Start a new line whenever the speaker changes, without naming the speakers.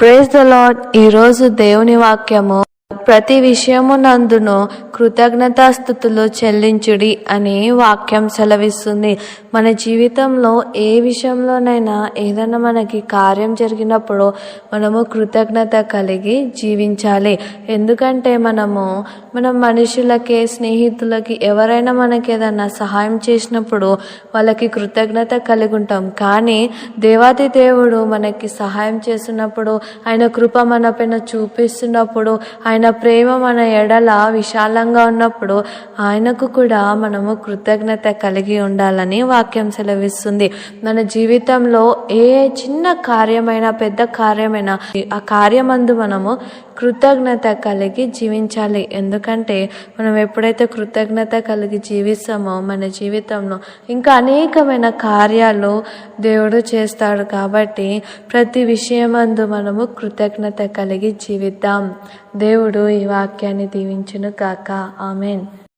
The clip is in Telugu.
ప్రేజ్ ద లాడ్ ఈరోజు దేవుని వాక్యము ప్రతి విషయము నందును కృతజ్ఞతాస్థుతులు చెల్లించుడి అని వాక్యం సెలవిస్తుంది. మన జీవితంలో ఏ విషయంలోనైనా ఏదైనా మనకి కార్యం జరిగినప్పుడు మనము కృతజ్ఞత కలిగి జీవించాలి. ఎందుకంటే మనము మనం మనుషులకి స్నేహితులకి ఎవరైనా మనకి ఏదైనా సహాయం చేసినప్పుడు వాళ్ళకి కృతజ్ఞత కలిగి ఉంటాం. కానీ దేవాది దేవుడు మనకి సహాయం చేస్తున్నప్పుడు ఆయన కృప మన పైన చూపిస్తున్నప్పుడు ఆయన ప్రేమ మన ఎడల విశాలంగా ఉన్నప్పుడు ఆయనకు కూడా మనము కృతజ్ఞత కలిగి ఉండాలని వాక్యం సెలవిస్తుంది. మన జీవితంలో ఏ చిన్న కార్యమైనా పెద్ద కార్యమైనా ఆ కార్యమందు మనము కృతజ్ఞత కలిగి జీవించాలి. ఎందుకంటే మనం ఎప్పుడైతే కృతజ్ఞత కలిగి జీవిస్తామో మన జీవితంలో ఇంకా అనేకమైన కార్యాలు దేవుడు చేస్తాడు కాబట్టి ప్రతి విషయమందు మనము కృతజ్ఞత కలిగి జీవిద్దాం. దేవుడు ఈ వాక్యాన్ని దీవించును కాక. Amen.